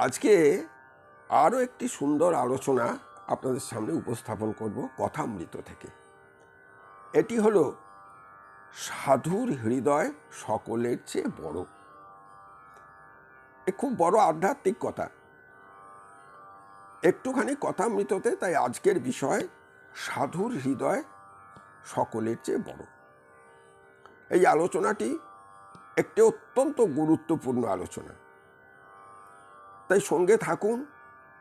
আজকে আরও একটি সুন্দর আলোচনা আপনাদের সামনে উপস্থাপন করব কথামৃত থেকে। এটি হলো, সাধুর হৃদয় সকলের চেয়ে বড়। এ খুব বড় আধ্যাত্মিক কথা। একটুখানি কথামৃততে তাই আজকের বিষয়, সাধুর হৃদয় সকলের চেয়ে বড়। এই আলোচনাটি একটি অত্যন্ত গুরুত্বপূর্ণ আলোচনা। তাই সঙ্গে থাকুন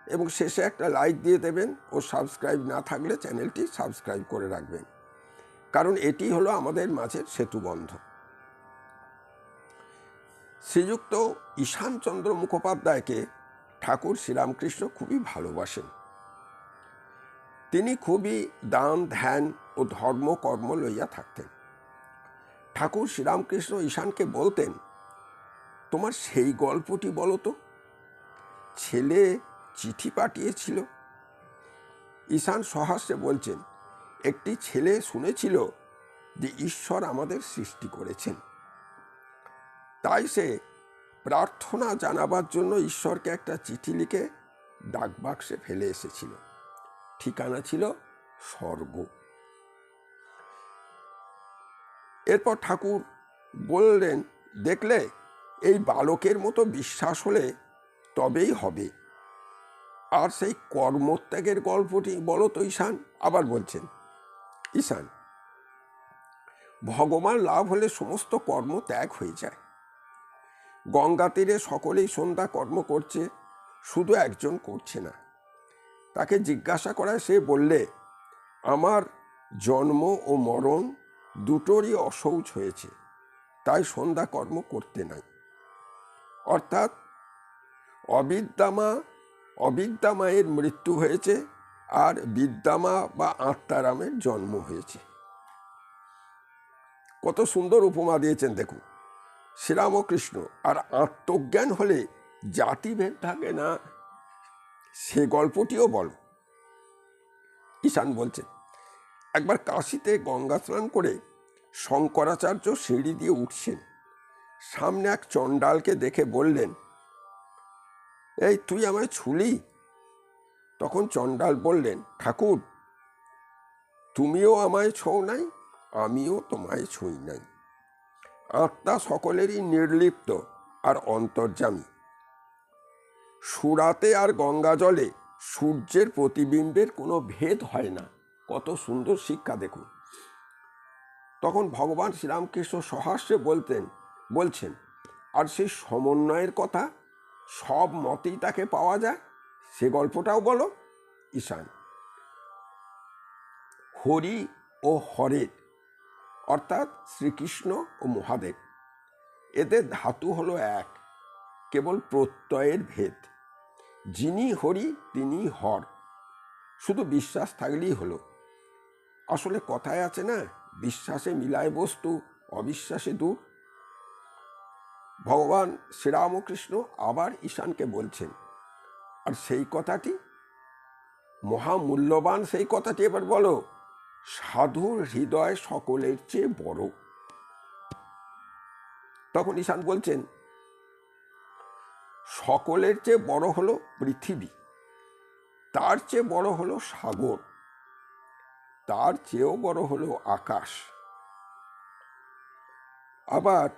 এবং শেষে একটা লাইক দিয়ে দেবেন ও সাবস্ক্রাইব না থাকলে চ্যানেলটি সাবস্ক্রাইব করে রাখবেন। কারণ এটি হলো আমাদের মাঝের সেতুবন্ধ শ্রীযুক্ত ঈশানচন্দ্র মুখোপাধ্যায়কে ঠাকুর শ্রীরামকৃষ্ণ খুবই ভালোবাসেন। তিনি খুবই দান, ধ্যান ও ধর্ম, কর্ম লইয়া থাকতেন। ঠাকুর শ্রীরামকৃষ্ণ ঈশানকে বলতেন, তোমার সেই গল্পটি বলো তো। ছেলে চিঠি পাঠিয়েছিল। ঈশান সহাস্যে বলছেন, একটি ছেলে শুনেছিল যে ঈশ্বর আমাদের সৃষ্টি করেছেন। তাই সে প্রার্থনা জানাবার জন্য ঈশ্বরকে একটা চিঠি লিখে ডাকবাক্সে ফেলে এসেছিল। ঠিকানা ছিল স্বর্গ। এরপর ঠাকুর বললেন, দেখলে, এই বালকের মতো বিশ্বাস হলে তবেই হবে। আর সেই কর্মত্যাগের গল্পটি বলো তো ঈশান, আবার বলছেন। ঈশান, ভগবান লাভ হলে সমস্ত কর্ম ত্যাগ হয়ে যায়। গঙ্গা তীরে সকলেই সন্ধ্যা কর্ম করছে, শুধু একজন করছে না। তাকে জিজ্ঞাসা করায় সে বললে, আমার জন্ম ও মরণ দুটোরই অসৌচ হয়েছে, তাই সন্ধ্যা কর্ম করতে নাই। অর্থাৎ অবিদ্যামা, অবিদ্যামায়ের মৃত্যু হয়েছে আর বিদ্যামা বা আত্মারামের জন্ম হয়েছে। কত সুন্দর উপমা দিয়েছেন দেখুন। শ্রীরামকৃষ্ণ, আর আত্মজ্ঞান হলে জাতিভেদ থাকে না। সে গল্পটিও বলো। ঈশান বলছে, একবার কাশিতে গঙ্গা স্নান করে শঙ্করাচার্য সিঁড়ি দিয়ে উঠছেন। সামনে এক চণ্ডালকে দেখে বললেন এই, তুই আমায় ছুলি? তখন চণ্ডাল বললেন, ঠাকুর, তুমিও আমায় ছৌ নাই, আমিও তোমায় ছুঁই নাই। আত্মা সকলেরই নির্লিপ্ত আর অন্তর্যামী। সুরাতে আর গঙ্গা জলে সূর্যের প্রতিবিম্বের কোনো ভেদ হয় না। কত সুন্দর শিক্ষা দেখুন। তখন ভগবান শ্রীরামকৃষ্ণ সহাস্যে বলতেন, বলছেন, আর সেই সমন্বয়ের কথা সব মতেই তাকে পাওয়া যায়? সে গল্পটাও বলো, ঈশান। হরি ও হরের, অর্থাৎ শ্রীকৃষ্ণ ও মহাদেব, এদের ধাতু হলো এক, কেবল প্রত্যয়ের ভেদ। যিনি হরি, তিনি হর, শুধু বিশ্বাস থাকলেই হলো। আসলে কথায় আছে না, বিশ্বাসে মিলায় বস্তু, অবিশ্বাসে দূর। ভগবান শ্রীরামকৃষ্ণ আবার ঈশানকে বলছেন। আর সেই কথাটি? মহামূল্যবান সেই কথাটি, এবার বলো, সাধুর হৃদয় সকলের চেয়ে বড়। তখন ঈশান বলছেন, সকলের চেয়ে বড় হলো পৃথিবী, তার চেয়ে বড় হলো সাগর, তার চেয়েও বড় হলো আকাশ। আবার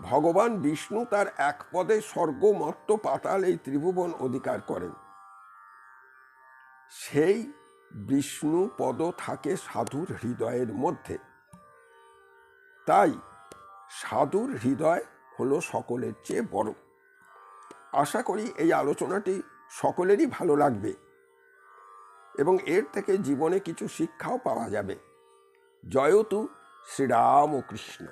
ভগবান বিষ্ণু তার এক পদে স্বর্গ মর্ত পাতাল এই ত্রিভুবন অধিকার করেন। সেই বিষ্ণু পদ থাকে সাধুর হৃদয়ের মধ্যে। তাই সাধুর হৃদয় হলো সকলের চেয়ে বড়। আশা করি এই আলোচনাটি সকলেরই ভালো লাগবে এবং এর থেকে জীবনে কিছু শিক্ষাও পাওয়া যাবে। জয়তু শ্রীরাম কৃষ্ণ।